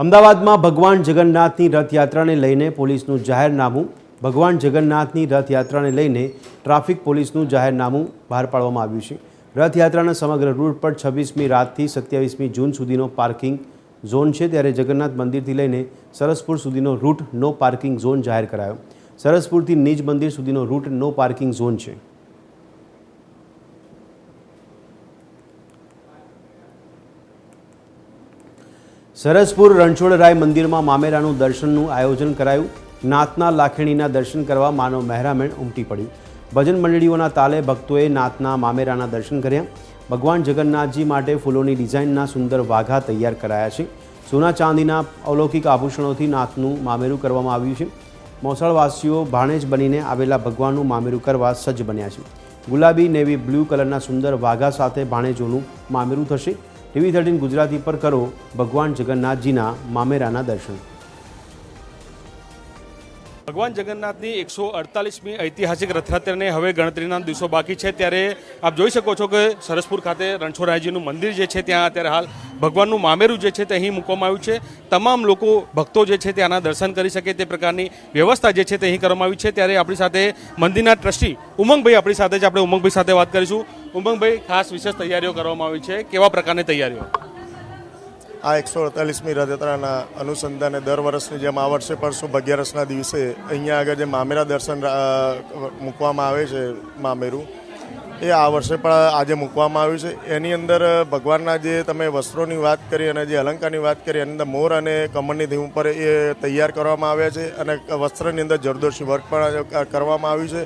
અમદાવાદમાં ભગવાન જગન્નાથની રથયાત્રાને લઈને પોલીસનું જાહેરનામું, ભગવાન જગન્નાથની રથયાત્રાને લઈને ટ્રાફિક પોલીસનું જાહેરનામું બહાર પાડવામાં આવ્યું છે. રથયાત્રાના સમગ્ર રૂટ પર છવ્વીસમી રાતથી સત્યાવીસમી જૂન સુધીનો પાર્કિંગ ઝોન છે. ત્યારે જગન્નાથ મંદિરથી લઈને સરસપુર સુધીનો રૂટ નો પાર્કિંગ ઝોન જાહેર કરાયો. સરસપુરથી નિજ મંદિર સુધીનો રૂટ નો પાર્કિંગ ઝોન છે. સરસપુર રણછોડરાય મંદિરમાં મામેરાનું દર્શનનું આયોજન કરાયું. નાથના લાખેણીના દર્શન કરવા માનવ મહેરામણ ઉમટી પડ્યું. ભજન મંડળીઓના તાલે ભક્તોએ નાથના મામેરાના દર્શન કર્યા. ભગવાન જગન્નાથજી માટે ફૂલોની ડિઝાઇનના સુંદર વાઘા તૈયાર કરાયા છે. સોના ચાંદીના અલૌકિક આભૂષણોથી નાથનું મામેરું કરવામાં આવ્યું છે. મોસાળવાસીઓ ભાણેજ બનીને આવેલા ભગવાનનું મામેરું કરવા સજ્જ બન્યા છે. ગુલાબી નેવી બ્લુ કલરના સુંદર વાઘા સાથે ભાણેજોનું મામેરું થશે. ટીવી થર્ટીન ગુજરાતી પર કરો ભગવાન જગન્નાથજીના મામેરાના દર્શન. ભગવાન જગન્નાથની એકસો અડતાલીસમી ઐતિહાસિક રથયાત્રાને હવે ગણતરીના દિવસો બાકી છે, ત્યારે આપ જોઈ શકો છો કે સરસપુર ખાતે રણછોડરાયજીનું મંદિર જે છે ત્યાં અત્યારે હાલ ભગવાનનું મામેરું જે છે તે અહીં મૂકવામાં આવ્યું છે. તમામ લોકો, ભક્તો જે છે ત્યાંના દર્શન કરી શકે તે પ્રકારની વ્યવસ્થા જે છે તે અહીં કરવામાં આવી છે. ત્યારે આપણી સાથે મંદિરના ટ્રસ્ટી ઉમંગભાઈ આપણી સાથે જ આપણે ઉમંગભાઈ સાથે વાત કરીશું. ઉમંગભાઈ ખાસ વિશેષ તૈયારીઓ કરવામાં આવી છે. કેવા પ્રકારની તૈયારીઓ? આ એકસો અડતાલીસમી રથયાત્રાના અનુસંધાને દર વર્ષની જેમ આ વર્ષે પણ શુભ અગિયારસના દિવસે અહીંયા આગળ જે મામેરા દર્શન મૂકવામાં આવે છે, મામેરું એ આ વર્ષે પણ આજે મૂકવામાં આવ્યું છે. એની અંદર ભગવાનના જે તમે વસ્ત્રોની વાત કરી અને જે અલંકારની વાત કરી, એની અંદર મોર અને કમરની ધીમ ઉપર એ તૈયાર કરવામાં આવ્યા છે અને વસ્ત્રની અંદર જરદોશી વર્ક પણ કરવામાં આવ્યું છે.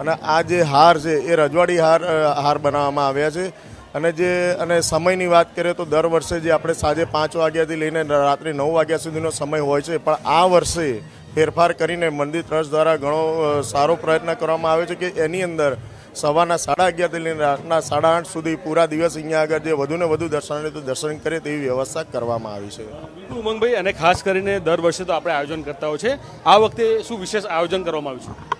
અને આ જે હાર છે, એ રજવાડી હાર હાર બનાવવામાં આવ્યા છે. અને જે, અને સમયની વાત કરીએ તો દર વર્ષે જે આપણે સાંજે પાંચ વાગ્યાથી લઈને રાત્રે નવ વાગ્યા સુધીનો સમય હોય છે. પણ આ વર્ષે ફેરફાર કરીને મંદિર ટ્રસ્ટ દ્વારા ઘણો સારો પ્રયત્ન કરવામાં આવ્યો છે કે એની અંદર સવારના સાડા અગિયારથી લઈને રાતના સાડા આઠ સુધી પૂરા દિવસ અહીંયા આગળ જે વધુને વધુ દર્શનાર્થીઓ દર્શન કરે તેવી વ્યવસ્થા કરવામાં આવી છે. બિલકુલ ઉમંગભાઈ અને ખાસ કરીને દર વર્ષે તો આપણે આયોજન કરતા હોય છે. આ વખતે શું વિશેષ આયોજન કરવામાં આવ્યું છે?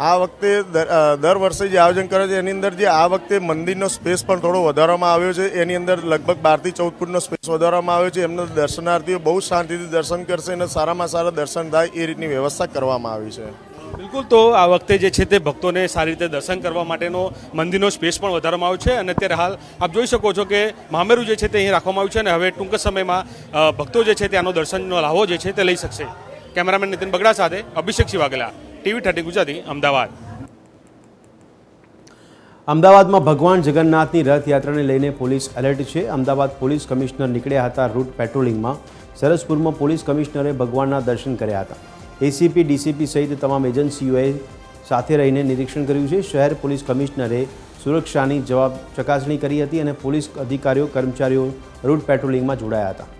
આ વખતે દર દર વર્ષે જે આયોજન કરે છે એની અંદર જે આ વખતે મંદિરનો સ્પેસ પણ થોડો વધારવામાં આવ્યો છે. એની અંદર લગભગ બારથી ચૌદ ફૂટનો સ્પેસ વધારવામાં આવ્યો છે. એમના દર્શનાર્થીઓ બહુ શાંતિથી દર્શન કરશે અને સારામાં સારા દર્શન થાય એ રીતની વ્યવસ્થા કરવામાં આવી છે. બિલકુલ તો આ વખતે જે છે તે ભક્તોને સારી રીતે દર્શન કરવા માટેનો મંદિરનો સ્પેસ પણ વધારવામાં આવ્યો છે. અને અત્યારે હાલ આપ જોઈ શકો છો કે મામેરું જે છે તે અહીં રાખવામાં આવ્યું છે અને હવે ટૂંક સમયમાં ભક્તો જે છે ત્યાંનો દર્શનનો લાહો જે છે તે લઈ શકશે. કેમેરામેન નીતિન બગડા સાથે અભિષેક શિવાગલા, ટીવી થર્ટી ગુજરાતી, અમદાવાદ. અમદાવાદમાં ભગવાન જગન્નાથની રથયાત્રાને લઈને પોલીસ એલર્ટ છે. અમદાવાદ પોલીસ કમિશનર નીકળ્યા હતા રૂટ પેટ્રોલિંગમાં. સરસપુરમાં પોલીસ કમિશનરે ભગવાનના દર્શન કર્યા હતા. એસીપી ડીસીપી સહિત તમામ એજન્સીઓએ સાથે રહીને નિરીક્ષણ કર્યું છે. શહેર પોલીસ કમિશનરે સુરક્ષાની જવાબ ચકાસણી કરી હતી અને પોલીસ અધિકારીઓ, કર્મચારીઓ, રૂટ પેટ્રોલિંગમાં જોડાયા હતા.